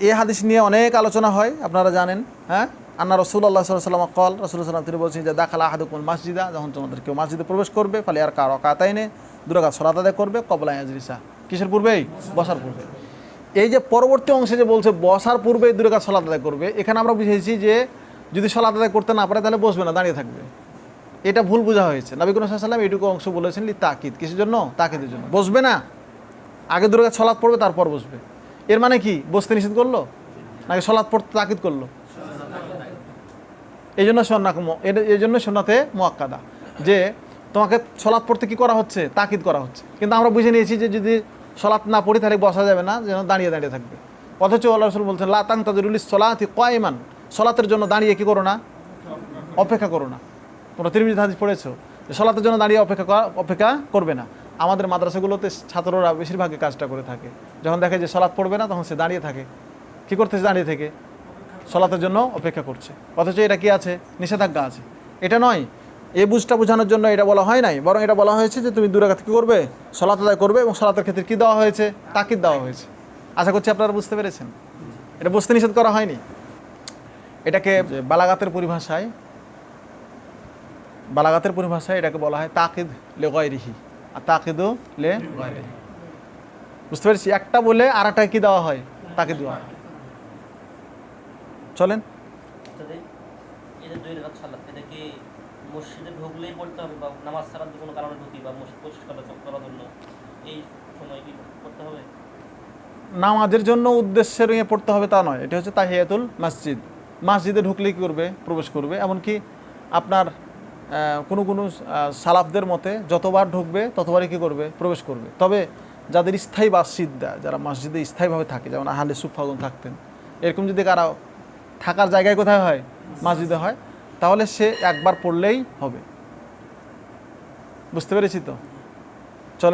এই হাদিস নিয়ে অনেক আলোচনা হয়, আপনারা জানেন হ্যাঁ? আন্না রসুল আল্লাহ সাল্লাম কল রসুল সাল্লাম তিনি বলছেন যে, দাখালা আহাদুকুল মসজিদা যখন তোমাদের কেউ মসজিদে প্রবেশ করবে, ফলে আর কার অকাতাইনে দুরাকা সলাত আদায় করবে, কবলা আজরিসা কিসের পূর্বেই? বসার পূর্বে। এই যে পরবর্তী অংশে যে বলছে, বসার পূর্বে দুরাকা সলাত আদায় করবে এখানে আমরা বুঝেছি যে, যদি সলাত আদায় করতে না পারে, তাহলে বসবে না, দাঁড়িয়ে থাকবে। এটা ভুল বোঝা হয়েছে। নবীকুল সাল্লাম এটুকু অংশ বলেছেন তাকিদ কিসের জন্য? তাকিদের জন্য। বসবে না। আগে দুর্গা ছলাৎ পড়বে, তারপর বসবে। এর মানে কি? বসতে নিষেধ করল? নাকি সলাৎ পড়তে তাকিদ করল? এই জন্য সন্না এই জন্য সন্নাতে মোয়াক্কাদা। যে তোমাকে সলাৎ পড়তে কি করা হচ্ছে? তাকিদ করা হচ্ছে। কিন্তু আমরা বুঝে নিয়েছি যে যদি সলাৎ না পড়ি, তাহলে বসা যাবে না, যেন দাঁড়িয়ে দাঁড়িয়ে থাকবে। অথচ আল্লাহ রসুল বলছেন লাতাং তাজরুল সলাতি কয়মান সলাতের জন্য দাঁড়িয়ে কি করো না? অপেক্ষা করো না। তোমরা তিরমিজি হাদিস পড়েছো। যে সলাতের জন্য দাঁড়িয়ে অপেক্ষা অপেক্ষা করবে না। আমাদের মাদ্রাসাগুলোতে ছাত্ররা বেশিরভাগই কাজটা করে থাকে। যখন দেখে যে সলাৎ পড়বে না তখন সে দাঁড়িয়ে থাকে। কি করতেছে দাঁড়িয়ে থেকে? সলাতের জন্য অপেক্ষা করছে। অথচ এটা কি আছে? নিষেধাজ্ঞা আছে। এটা নয় এই বুঝটা বোঝানোর জন্য এটা বলা হয় নাই। বরং এটা বলা হয়েছে যে তুমি দূরাঘাত কী করবে? সলাত আদায় করবে এবং সলাতের ক্ষেত্রে কী দেওয়া হয়েছে? তাকিদ দেওয়া হয়েছে। আশা করছি আপনারা বুঝতে পেরেছেন। এটা বুঝতে নিষেধ করা হয়নি। এটাকে বালাগাতের পরিভাষায় বালাগাতের পরিভাষায় এটাকে বলা হয় তাকিদ লে তাকিদও লে বুঝতে পেরেছি? একটা বলে আর একটা কি দেওয়া হয়? তাকিদ দেওয়া হয়। চলেন। তাদের এই যে দুই রাকাত সালাত এটা কি মসজিদে ঢুকলেই পড়তে হবে বা নামাজ ছাড়া যদি কোনো কারণে ঢুকি বা মসজিদ পরিষ্কার করার জন্য এই সময় কি করতে হবে? নামাজের জন্য উদ্দেশ্যের নিয়ে পড়তে হবে তা নয়। এটা হচ্ছে তাহিয়াতুল মসজিদ। মসজিদে ঢুকলে কী করবে? প্রবেশ করবে। এমনকি আপনার কোনো কোনো সালাফদের মতে যতবার ঢুকবে, ততবারই কী করবে? প্রবেশ করবে। তবে যাদের স্থায়ী বাসিদ্দা যারা মসজিদে স্থায়ীভাবে থাকে, যেমন আহালে সুফাগুন থাকতেন, এরকম যদি কারা থাকার জায়গায় কোথায় হয়? মসজিদে হয়। তাহলে সে একবার পড়লেই হবে। বুঝতে পেরেছি তো? চলেন।